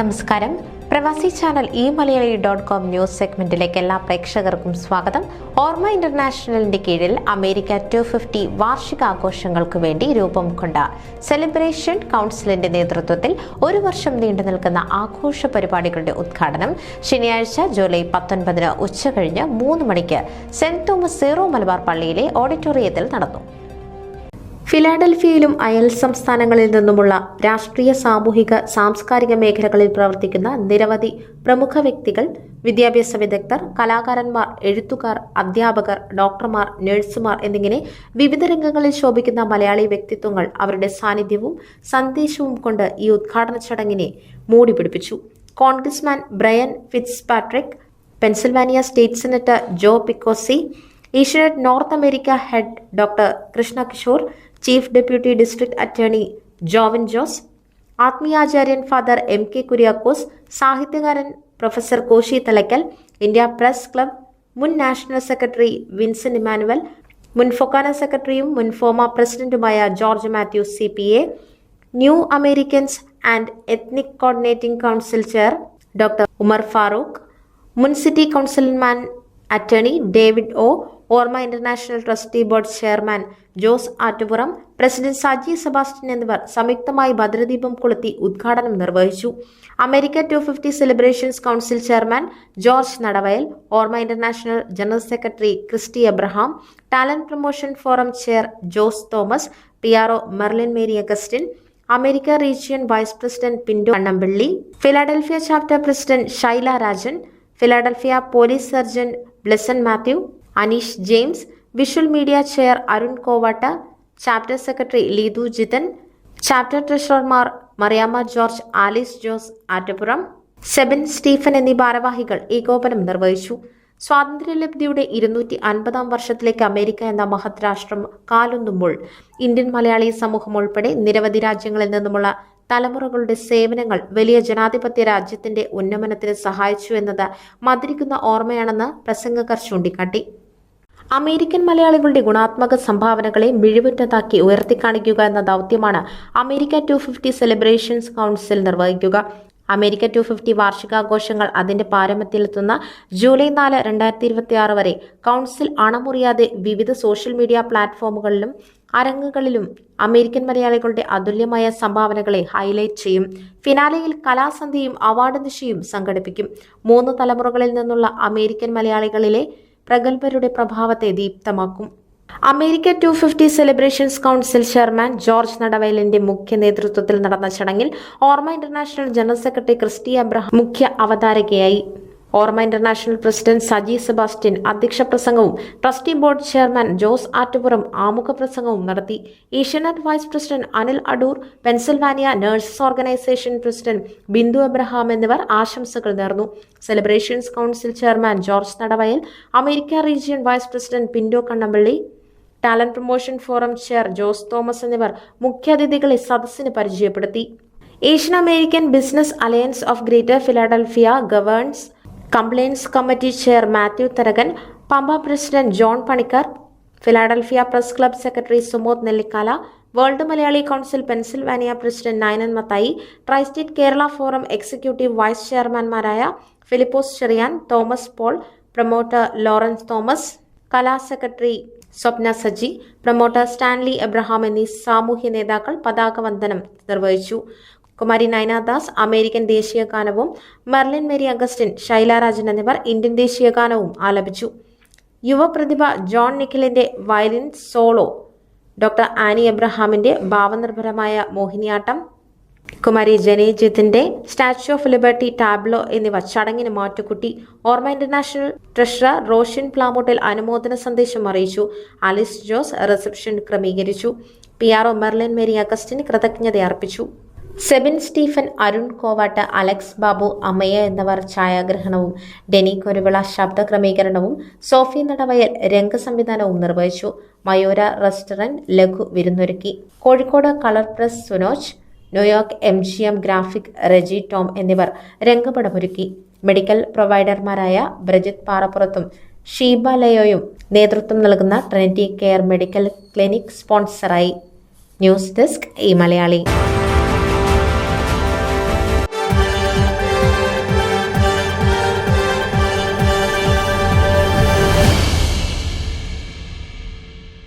നമസ്കാരം. Pravasi channel E Malayali dot com news സെഗ്മെന്റിലേക്ക് എല്ലാ പ്രേക്ഷകർക്കും സ്വാഗതം. ഓർമ്മ ഇന്റർനാഷണലിന്റെ കീഴിൽ അമേരിക്ക ടു ഫിഫ്റ്റി വാർഷികാഘോഷങ്ങൾക്ക് വേണ്ടി രൂപം കൊണ്ട സെലിബ്രേഷൻ കൗൺസിലിന്റെ നേതൃത്വത്തിൽ ഒരു വർഷം നീണ്ടു നിൽക്കുന്ന ആഘോഷ പരിപാടികളുടെ ഉദ്ഘാടനം ശനിയാഴ്ച ജൂലൈ പത്തൊൻപതിന് ഉച്ചകഴിഞ്ഞ് മൂന്ന് മണിക്ക് സെന്റ് തോമസ് സീറോ മലബാർ പള്ളിയിലെ ഓഡിറ്റോറിയത്തിൽ നടന്നു. ഫിലാഡൽഫിയയിലും അയൽ സംസ്ഥാനങ്ങളിൽ നിന്നുമുള്ള രാഷ്ട്രീയ സാമൂഹിക സാംസ്കാരിക മേഖലകളിൽ പ്രവർത്തിക്കുന്ന നിരവധി പ്രമുഖ വ്യക്തികൾ വിദ്യാഭ്യാസ വിദഗ്ധർ കലാകാരന്മാർ എഴുത്തുകാർ അധ്യാപകർ ഡോക്ടർമാർ നഴ്സുമാർ എന്നിങ്ങനെ വിവിധ രംഗങ്ങളിൽ ശോഭിക്കുന്ന മലയാളി വ്യക്തിത്വങ്ങൾ അവരുടെ സാന്നിധ്യവും സന്ദേശവും കൊണ്ട് ഈ ഉദ്ഘാടന ചടങ്ങിനെ മൂടി പിടിപ്പിച്ചു congressman Brian Fitzpatrick Pennsylvania state senator Joe Picozzi Asianet North America head doctor Krishna Kishore chief deputy district attorney Jovin Jose ആത്മീയാചാര്യൻ father M K Kuriakose സാഹിത്യകാരൻ professor Koshy Thalakkal India press club മുൻ നാഷണൽ സെക്രട്ടറി വിൻസെന്റ് ഇമാനുവൽ മുൻ ഫൊക്കാന സെക്രട്ടറിയും മുൻ ഫോമ പ്രസിഡന്റുമായ George Mathew C P A New Americans and ethnic coordinating council chair doctor Umar Farooq മുൻ city councilman attorney David O Orma international trustee board chairman Jose Attupuram president Saji Sebastian എന്നിവർ സംയുക്തമായി ഭദ്രദീപം കൊളുത്തി ഉദ്ഘാടനം നിർവഹിച്ചു. America two fifty celebrations council chairman George Nadavayal Orma international general secretary Christy Abraham talent promotion forum chair Jose Thomas P R O Merlin Mary Augustine America region vice president Pinto Annampally Philadelphia chapter president Shaila Rajan Philadelphia police sergeant Blesson Mathew Aneesh James visual media chair Arun Kovatta chapter secretary Leethu Jithan chapter ട്രഷറർമാർ Mariamma George Alice Jose Attappuram Sebin Stephen എന്നീ ഭാരവാഹികൾ ഏകോപനം നിർവഹിച്ചു. സ്വാതന്ത്ര്യലബ്ധിയുടെ ഇരുന്നൂറ്റി അൻപതാം വർഷത്തിലേക്ക് America എന്ന മഹത് രാഷ്ട്രം കാലുന്നുമ്പോൾ ഇന്ത്യൻ മലയാളി സമൂഹം ഉൾപ്പെടെ നിരവധി രാജ്യങ്ങളിൽ നിന്നുമുള്ള തലമുറകളുടെ സേവനങ്ങൾ വലിയ ജനാധിപത്യ രാജ്യത്തിന്റെ ഉന്നമനത്തിന് സഹായിച്ചു എന്നത് മതിരിക്കുന്ന ഓർമ്മയാണെന്ന് പ്രസംഗകർ ചൂണ്ടിക്കാട്ടി. അമേരിക്കൻ മലയാളികളുടെ ഗുണാത്മക സംഭാവനകളെ മിഴിവുറ്റതാക്കി ഉയർത്തിക്കാണിക്കുക എന്ന ദൗത്യമാണ് America two fifty celebrations council നിർവഹിക്കുക. അമേരിക്ക ടു ഫിഫ്റ്റി വാർഷികാഘോഷങ്ങൾ അതിന്റെ പാരമ്യത്തിലെത്തുന്ന ജൂലൈ നാല് രണ്ടായിരത്തി ഇരുപത്തി വരെ. കൗൺസിൽ അണമുറിയാതെ വിവിധ സോഷ്യൽ മീഡിയ പ്ലാറ്റ്ഫോമുകളിലും അരങ്ങുകളിലും അമേരിക്കൻ മലയാളികളുടെ അതുല്യമായ സംഭാവനകളെ ഹൈലൈറ്റ് ചെയ്യും. ഫിനാലയിൽ കലാസന്ധ്യയും അവാർഡ് നിശയും സംഘടിപ്പിക്കും. മൂന്ന് തലമുറകളിൽ നിന്നുള്ള അമേരിക്കൻ മലയാളികളിലെ പ്രഗത്ഭരുടെ പ്രഭാവത്തെ ദീപ്തമാക്കും. America two fifty celebrations council chairman George നടവയലിന്റെ മുഖ്യ നേതൃത്വത്തിൽ നടന്ന ചടങ്ങിൽ Orma international general secretary Christy Abraham മുഖ്യ അവതാരകയായി. ഓർമ്മ ഇന്റർനാഷണൽ പ്രസിഡന്റ് സജി സെബാസ്റ്റ്യൻ അധ്യക്ഷ പ്രസംഗവും trustee board chairman Jose Attupuram ആമുഖ പ്രസംഗവും നടത്തി. Asianet vice president Anil Adoor Pennsylvania nurses organisation president Bindu Abraham എന്നിവർ ആശംസകൾ നേർന്നു. Celebrations council chairman George Nadavayal America region vice president Pindo Kannampally talent promotion forum chair Jose Thomas എന്നിവർ മുഖ്യാതിഥികളെ സദസ്സിന് പരിചയപ്പെടുത്തി. Asian American business alliance of greater Philadelphia governance compliance committee chair Mathew Tharakan Pampa president John Panicker Philadelphia press club secretary Sumod Nellikkala world Malayali council Pennsylvania president Nayanan Mathai tristate Kerala forum executive vice ചെയർമാൻമാരായ Philipose Cheriyan Thomas Paul promoter Lawrence Thomas Kala secretary Swapna Saji promoter Stanley Abraham എന്നീ സാമൂഹ്യ നേതാക്കൾ പതാക വന്ദനം നിർവഹിച്ചു. Kumari Nayanadas American ദേശീയ ഗാനവും Merlin Mary Augustine Shailarajan എന്നിവർ Indian ദേശീയ ഗാനവും ആലപിച്ചു. യുവപ്രതിഭ ജോൺ നിഖിലിന്റെ വയലിൻ സോളോ ഡോക്ടർ ആനി എബ്രഹാമിന്റെ ഭാവനിർഭരമായ മോഹിനിയാട്ടം കുമാരി ജനേജിത്തിന്റെ സ്റ്റാച്യു ഓഫ് ലിബർട്ടി ടാബ്ലോ എന്നിവ ചടങ്ങിന് മാറ്റുകുട്ടി ഓർമ്മ ഇന്റർനാഷണൽ ട്രഷറർ റോഷൻ പ്ലാമോട്ടിൽ അനുമോദന സന്ദേശം അറിയിച്ചു അലിസ് ജോസ് റിസപ്ഷൻ ക്രമീകരിച്ചു P R O Merlin Mary Augustine കൃതജ്ഞത അർപ്പിച്ചു സെബിൻ സ്റ്റീഫൻ അരുൺ കോവാട്ട് അലക്സ് ബാബു അമയ എന്നിവർ ഛായാഗ്രഹണവും ഡെനി കൊരുവിള ശബ്ദ ക്രമീകരണവും സോഫി നടവയൽ രംഗസംവിധാനവും നിർവഹിച്ചു. മയൂര റെസ്റ്റോറന്റ് ലഘു വിരുന്നൊരുക്കി. Kozhikode colour press Sunoj New York M G M graphic Reji Tom എന്നിവർ രംഗപടമൊരുക്കി. മെഡിക്കൽ പ്രൊവൈഡർമാരായ ബ്രജിത് പാറപ്പുറത്തും ഷീബ ലയോയും നേതൃത്വം നൽകുന്ന Trinity care medical clinic സ്പോൺസറായി. News desk e Malayali.